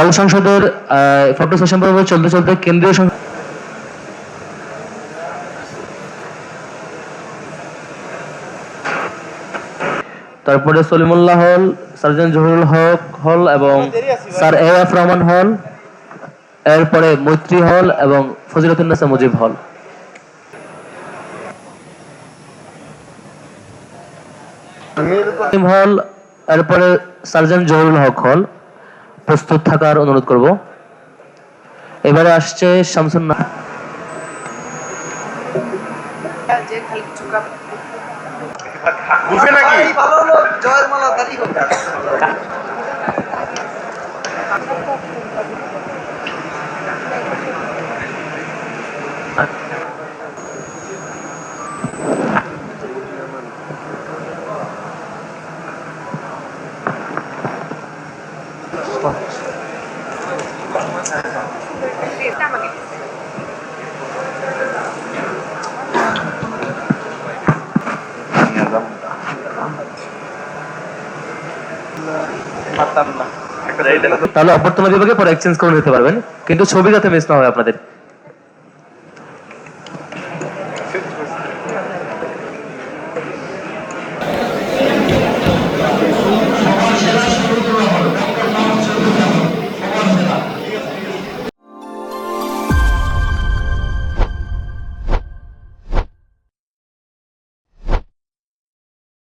হল সংসদের photo session পর্ব চলতে চলতে কেন্দ্রীয় সং- তারপরে সলিমুল্লাহ হল, সার্জন জহুরুল হক হল এবং স্যার এ এফ রহমান হল, এরপরে মৈত্রী হল এবং ফজিলতুন্নেসা মুজিব হল। হল, এরপরে সার্জন জহুরুল হক হল। প্রস্তুত থাকার অনুরোধ করব। এবারে আসছে শামসুন না। যে খালি চুকা বুঝে নাকি? জয়ের মালা তারই যাই তাহলে অভ্যর্থনা বিভাগে পরে এক্সচেঞ্জ করে নিতে পারবেন। কিন্তু ছবি যাতে মিস না হয় আপনাদের।